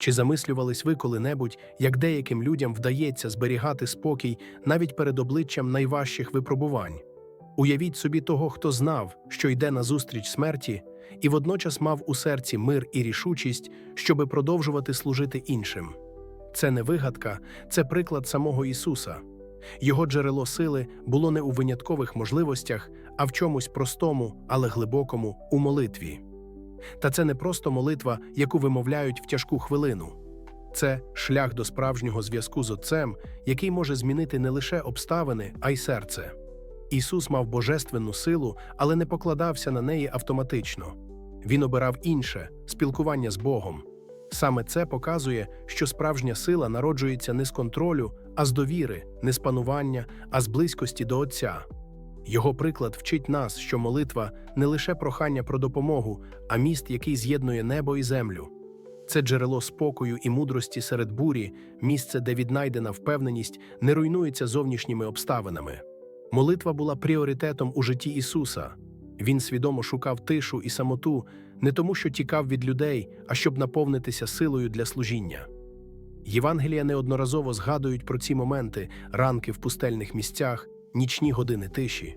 Чи замислювались ви коли-небудь, як деяким людям вдається зберігати спокій навіть перед обличчям найважчих випробувань? Уявіть собі того, хто знав, що йде назустріч смерті, і водночас мав у серці мир і рішучість, щоби продовжувати служити іншим. Це не вигадка, це приклад самого Ісуса. Його джерело сили було не у виняткових можливостях, а в чомусь простому, але глибокому у молитві. Та це не просто молитва, яку вимовляють в тяжку хвилину. Це шлях до справжнього зв'язку з Отцем, який може змінити не лише обставини, а й серце. Ісус мав божественну силу, але не покладався на неї автоматично. Він обирав інше спілкування з Богом. Саме це показує, що справжня сила народжується не з контролю, а з довіри, не з панування, а з близькості до Отця. Його приклад вчить нас, що молитва не лише прохання про допомогу, а міст, який з'єднує небо і землю. Це джерело спокою і мудрості серед бурі, місце, де віднайдена впевненість не руйнується зовнішніми обставинами. Молитва була пріоритетом у житті Ісуса. Він свідомо шукав тишу і самоту не тому, що тікав від людей, а щоб наповнитися силою для служіння. Євангелія неодноразово згадують про ці моменти, ранки в пустельних місцях, нічні години тиші.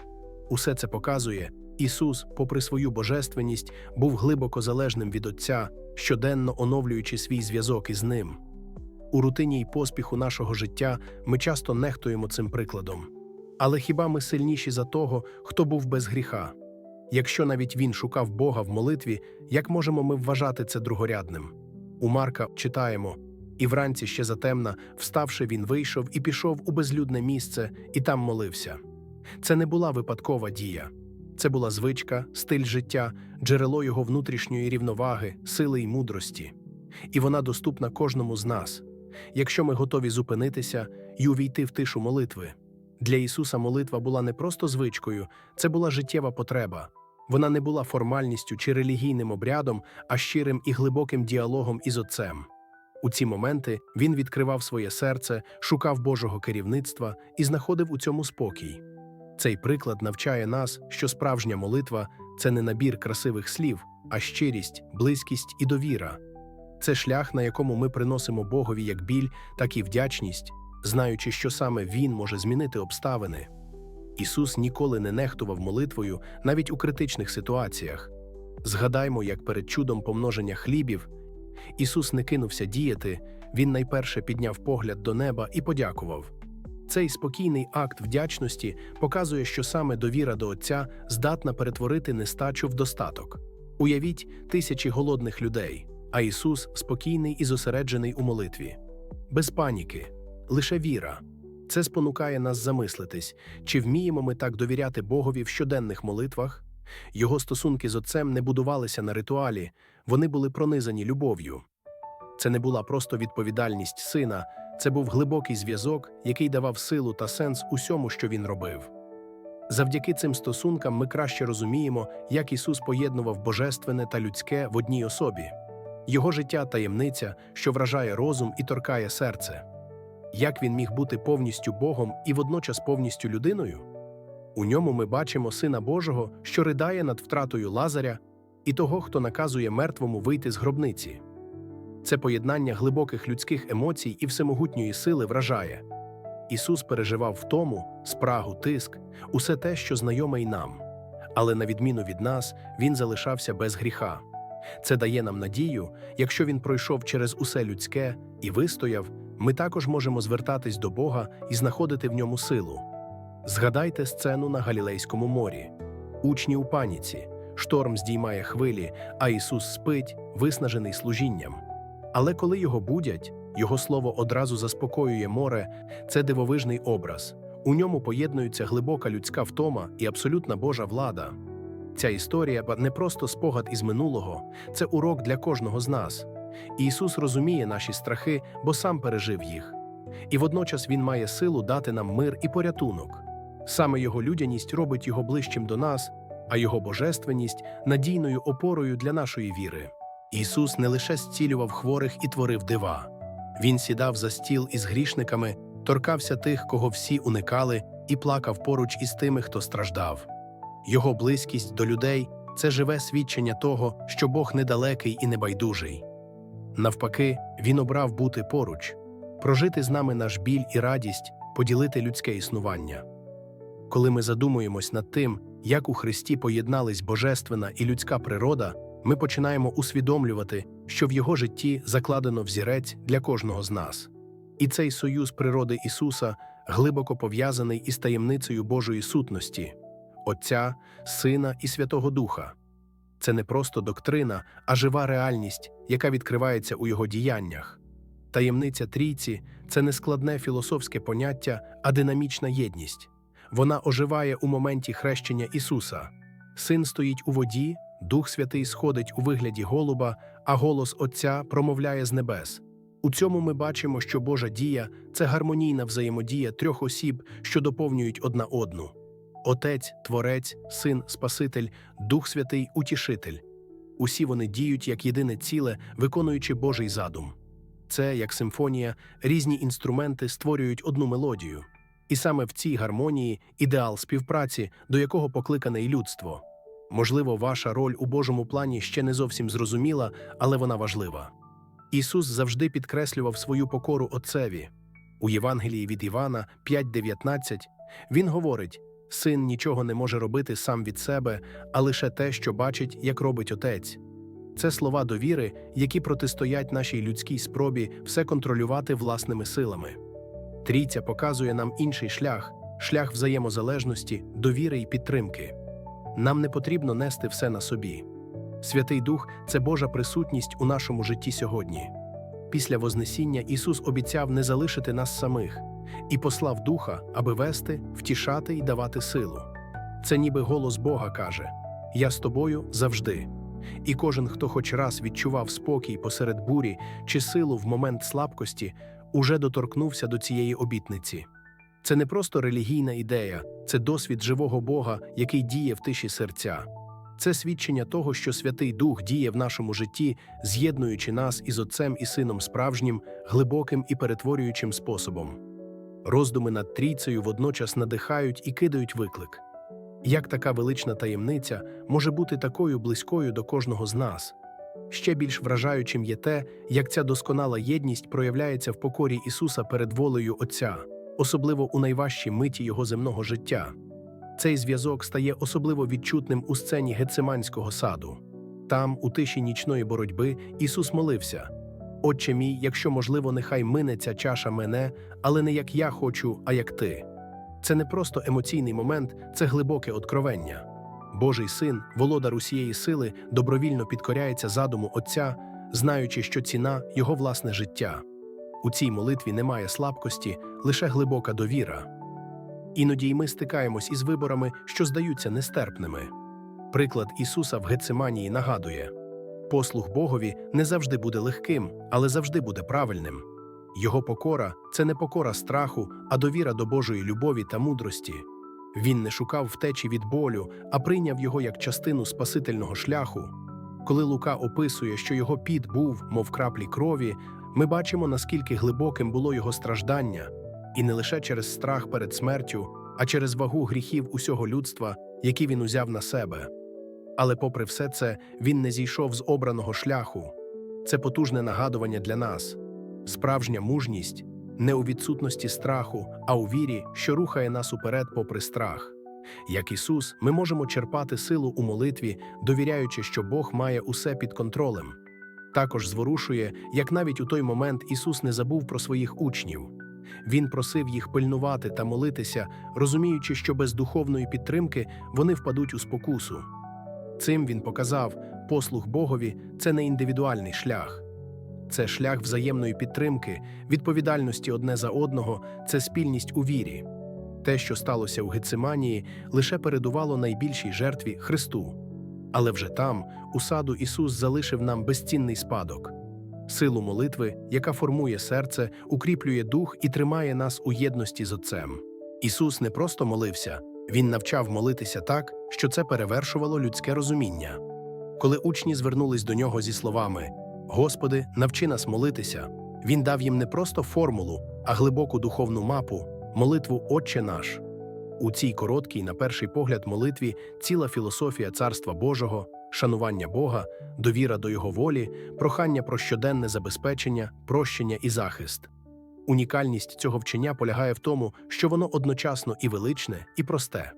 Усе це показує, Ісус, попри свою божественність, був глибоко залежним від Отця, щоденно оновлюючи свій зв'язок із ним. У рутині й поспіху нашого життя ми часто нехтуємо цим прикладом. Але хіба ми сильніші за того, хто був без гріха? Якщо навіть він шукав Бога в молитві, як можемо ми вважати це другорядним? У Марка читаємо і вранці ще затемна, вставши, він вийшов і пішов у безлюдне місце, і там молився. Це не була випадкова дія, це була звичка, стиль життя, джерело його внутрішньої рівноваги, сили й мудрості. І вона доступна кожному з нас, якщо ми готові зупинитися і увійти в тишу молитви. Для Ісуса молитва була не просто звичкою, це була життєва потреба. Вона не була формальністю чи релігійним обрядом, а щирим і глибоким діалогом із Отцем. У ці моменти він відкривав своє серце, шукав Божого керівництва і знаходив у цьому спокій. Цей приклад навчає нас, що справжня молитва це не набір красивих слів, а щирість, близькість і довіра. Це шлях, на якому ми приносимо Богові як біль, так і вдячність, знаючи, що саме Він може змінити обставини. Ісус ніколи не нехтував молитвою навіть у критичних ситуаціях. Згадаймо, як перед чудом помноження хлібів Ісус не кинувся діяти, Він найперше підняв погляд до неба і подякував. Цей спокійний акт вдячності показує, що саме довіра до Отця здатна перетворити нестачу в достаток. Уявіть тисячі голодних людей, а Ісус спокійний і зосереджений у молитві. Без паніки, лише віра. Це спонукає нас замислитись, чи вміємо ми так довіряти Богові в щоденних молитвах. Його стосунки з Отцем не будувалися на ритуалі, вони були пронизані любов'ю. Це не була просто відповідальність сина, це був глибокий зв'язок, який давав силу та сенс усьому, що він робив. Завдяки цим стосункам ми краще розуміємо, як Ісус поєднував божественне та людське в одній особі, Його життя таємниця, що вражає розум і торкає серце. Як він міг бути повністю Богом і водночас повністю людиною? У ньому ми бачимо Сина Божого, що ридає над втратою Лазаря, і того, хто наказує мертвому вийти з гробниці. Це поєднання глибоких людських емоцій і всемогутньої сили вражає. Ісус переживав втому, спрагу, тиск, усе те, що знайоме й нам. Але на відміну від нас, Він залишався без гріха. Це дає нам надію, якщо він пройшов через усе людське і вистояв, ми також можемо звертатись до Бога і знаходити в ньому силу. Згадайте сцену на Галілейському морі. Учні у паніці, шторм здіймає хвилі, а Ісус спить, виснажений служінням. Але коли його будять, його слово одразу заспокоює море, це дивовижний образ. У ньому поєднуються глибока людська втома і абсолютна Божа влада. Ця історія не просто спогад із минулого, це урок для кожного з нас. Ісус розуміє наші страхи, бо сам пережив їх. І водночас Він має силу дати нам мир і порятунок. Саме Його людяність робить його ближчим до нас, а Його божественність надійною опорою для нашої віри. Ісус не лише зцілював хворих і творив дива. Він сідав за стіл із грішниками, торкався тих, кого всі уникали, і плакав поруч із тими, хто страждав. Його близькість до людей це живе свідчення того, що Бог недалекий і небайдужий. Навпаки, він обрав бути поруч, прожити з нами наш біль і радість, поділити людське існування. Коли ми задумуємось над тим, як у Христі поєднались божественна і людська природа, ми починаємо усвідомлювати, що в його житті закладено взірець для кожного з нас. І цей союз природи Ісуса глибоко пов'язаний із таємницею Божої сутності Отця, Сина і Святого Духа. Це не просто доктрина, а жива реальність, яка відкривається у його діяннях. Таємниця трійці це не складне філософське поняття, а динамічна єдність. Вона оживає у моменті хрещення Ісуса. Син стоїть у воді, Дух Святий сходить у вигляді голуба, а голос Отця промовляє з небес. У цьому ми бачимо, що Божа дія це гармонійна взаємодія трьох осіб, що доповнюють одна одну: Отець, Творець, Син, Спаситель, Дух Святий, Утішитель. Усі вони діють як єдине ціле, виконуючи Божий задум. Це, як симфонія, різні інструменти створюють одну мелодію. І саме в цій гармонії ідеал співпраці, до якого покликане і людство. Можливо, ваша роль у Божому плані ще не зовсім зрозуміла, але вона важлива. Ісус завжди підкреслював свою покору Отцеві. У Євангелії від Івана 5.19 Він говорить: Син нічого не може робити сам від себе, а лише те, що бачить, як робить Отець. Це слова довіри, які протистоять нашій людській спробі все контролювати власними силами. Трійця показує нам інший шлях шлях взаємозалежності, довіри і підтримки. Нам не потрібно нести все на собі. Святий Дух це Божа присутність у нашому житті сьогодні. Після Вознесіння Ісус обіцяв не залишити нас самих і послав Духа, аби вести, втішати і давати силу. Це ніби голос Бога каже: Я з тобою завжди. І кожен, хто хоч раз відчував спокій посеред бурі чи силу в момент слабкості, уже доторкнувся до цієї обітниці. Це не просто релігійна ідея, це досвід живого Бога, який діє в тиші серця. Це свідчення того, що Святий Дух діє в нашому житті, з'єднуючи нас із Отцем і Сином справжнім, глибоким і перетворюючим способом. Роздуми над трійцею водночас надихають і кидають виклик. Як така велична таємниця може бути такою близькою до кожного з нас? Ще більш вражаючим є те, як ця досконала єдність проявляється в покорі Ісуса перед волею Отця, особливо у найважчій миті Його земного життя. Цей зв'язок стає особливо відчутним у сцені Гециманського саду. Там, у тиші нічної боротьби, Ісус молився: Отче мій, якщо можливо, нехай мине ця чаша мене, але не як я хочу, а як ти. Це не просто емоційний момент, це глибоке откровення. Божий син, володар усієї сили, добровільно підкоряється задуму Отця, знаючи, що ціна його власне життя. У цій молитві немає слабкості, лише глибока довіра. Іноді й ми стикаємось із виборами, що здаються нестерпними. Приклад Ісуса в Гециманії нагадує: послуг Богові не завжди буде легким, але завжди буде правильним. Його покора це не покора страху, а довіра до Божої любові та мудрості. Він не шукав втечі від болю, а прийняв його як частину спасительного шляху. Коли Лука описує, що його піт був, мов краплі крові, ми бачимо, наскільки глибоким було його страждання, і не лише через страх перед смертю, а через вагу гріхів усього людства, які він узяв на себе. Але, попри все це, він не зійшов з обраного шляху. Це потужне нагадування для нас. Справжня мужність не у відсутності страху, а у вірі, що рухає нас уперед попри страх. Як Ісус, ми можемо черпати силу у молитві, довіряючи, що Бог має усе під контролем. Також зворушує, як навіть у той момент Ісус не забув про своїх учнів. Він просив їх пильнувати та молитися, розуміючи, що без духовної підтримки вони впадуть у спокусу. Цим він показав, послуг Богові це не індивідуальний шлях. Це шлях взаємної підтримки, відповідальності одне за одного, це спільність у вірі. Те, що сталося у Гециманії, лише передувало найбільшій жертві Христу. Але вже там, у саду, Ісус залишив нам безцінний спадок силу молитви, яка формує серце, укріплює дух і тримає нас у єдності з Отцем. Ісус не просто молився, Він навчав молитися так, що це перевершувало людське розуміння. Коли учні звернулись до нього зі словами Господи, навчи нас молитися, Він дав їм не просто формулу, а глибоку духовну мапу, молитву Отче наш. У цій короткій, на перший погляд, молитві ціла філософія Царства Божого, шанування Бога, довіра до Його волі, прохання про щоденне забезпечення, прощення і захист. Унікальність цього вчення полягає в тому, що воно одночасно і величне, і просте.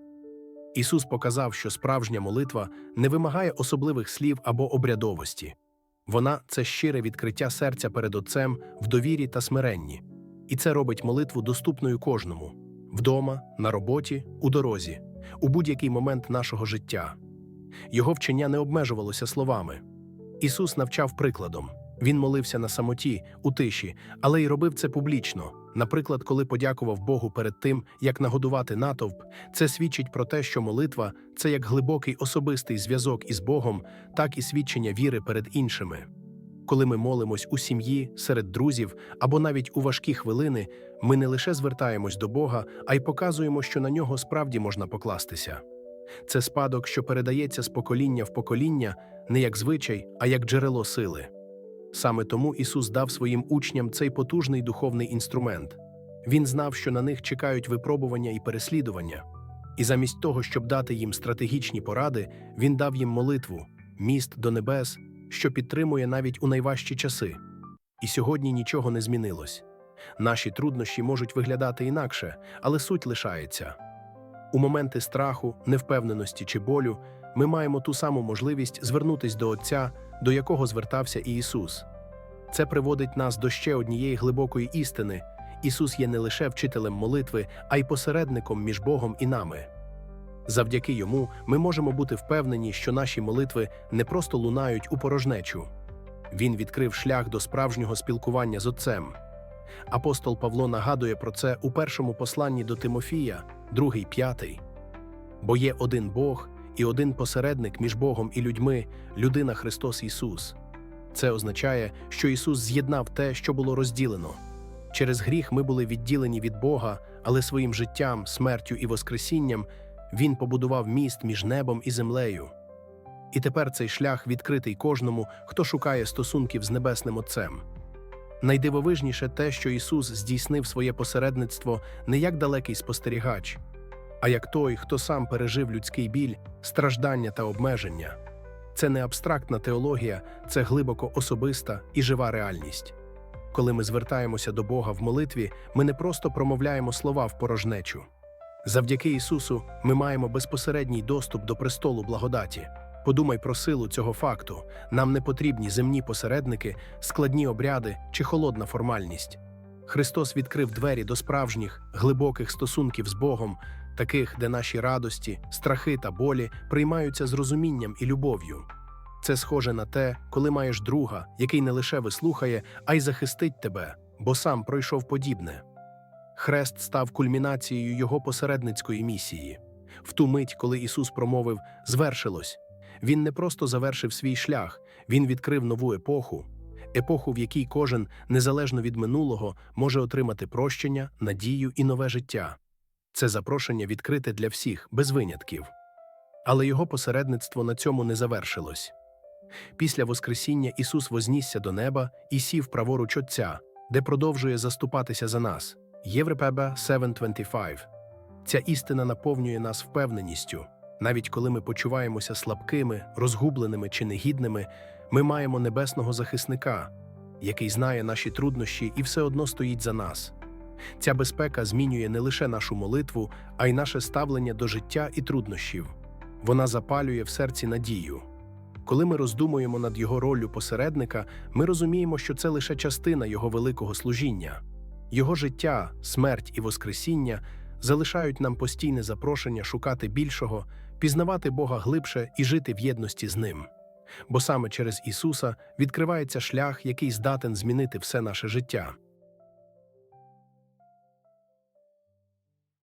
Ісус показав, що справжня молитва не вимагає особливих слів або обрядовості. Вона це щире відкриття серця перед Отцем в довірі та смиренні. І це робить молитву доступною кожному вдома, на роботі, у дорозі, у будь-який момент нашого життя. Його вчення не обмежувалося словами. Ісус навчав прикладом. Він молився на самоті, у тиші, але й робив це публічно. Наприклад, коли подякував Богу перед тим, як нагодувати натовп, це свідчить про те, що молитва це як глибокий особистий зв'язок із Богом, так і свідчення віри перед іншими. Коли ми молимось у сім'ї, серед друзів або навіть у важкі хвилини, ми не лише звертаємось до Бога, а й показуємо, що на нього справді можна покластися. Це спадок, що передається з покоління в покоління не як звичай, а як джерело сили. Саме тому Ісус дав своїм учням цей потужний духовний інструмент. Він знав, що на них чекають випробування і переслідування. І замість того, щоб дати їм стратегічні поради, Він дав їм молитву, міст до небес, що підтримує навіть у найважчі часи. І сьогодні нічого не змінилось. Наші труднощі можуть виглядати інакше, але суть лишається. У моменти страху, невпевненості чи болю ми маємо ту саму можливість звернутись до Отця, до якого звертався і Ісус. Це приводить нас до ще однієї глибокої істини: Ісус є не лише вчителем молитви, а й посередником між Богом і нами. Завдяки йому ми можемо бути впевнені, що наші молитви не просто лунають у порожнечу. Він відкрив шлях до справжнього спілкування з Отцем. Апостол Павло нагадує про це у першому посланні до Тимофія, другий п'ятий. Бо є один Бог і один посередник між Богом і людьми, людина Христос Ісус. Це означає, що Ісус з'єднав те, що було розділено. Через гріх ми були відділені від Бога, але своїм життям, смертю і воскресінням Він побудував міст між небом і землею. І тепер цей шлях відкритий кожному, хто шукає стосунків з Небесним Отцем. Найдивовижніше те, що Ісус здійснив своє посередництво не як далекий спостерігач, а як той, хто сам пережив людський біль, страждання та обмеження. Це не абстрактна теологія, це глибоко особиста і жива реальність. Коли ми звертаємося до Бога в молитві, ми не просто промовляємо слова в порожнечу. Завдяки Ісусу ми маємо безпосередній доступ до престолу благодаті. Подумай про силу цього факту. Нам не потрібні земні посередники, складні обряди чи холодна формальність. Христос відкрив двері до справжніх, глибоких стосунків з Богом, таких, де наші радості, страхи та болі приймаються з розумінням і любов'ю. Це схоже на те, коли маєш друга, який не лише вислухає, а й захистить тебе, бо сам пройшов подібне. Хрест став кульмінацією його посередницької місії. В ту мить, коли Ісус промовив звершилось, Він не просто завершив свій шлях, Він відкрив нову епоху, епоху, в якій кожен, незалежно від минулого, може отримати прощення, надію і нове життя. Це запрошення відкрите для всіх, без винятків. Але його посередництво на цьому не завершилось. Після Воскресіння Ісус вознісся до неба і сів праворуч Отця, де продовжує заступатися за нас. Єврепеба 7.25. Ця істина наповнює нас впевненістю. Навіть коли ми почуваємося слабкими, розгубленими чи негідними, ми маємо небесного захисника, який знає наші труднощі і все одно стоїть за нас. Ця безпека змінює не лише нашу молитву, а й наше ставлення до життя і труднощів. Вона запалює в серці надію. Коли ми роздумуємо над його роллю посередника, ми розуміємо, що це лише частина його великого служіння. Його життя, смерть і Воскресіння залишають нам постійне запрошення шукати більшого, пізнавати Бога глибше і жити в єдності з ним. Бо саме через Ісуса відкривається шлях, який здатен змінити все наше життя.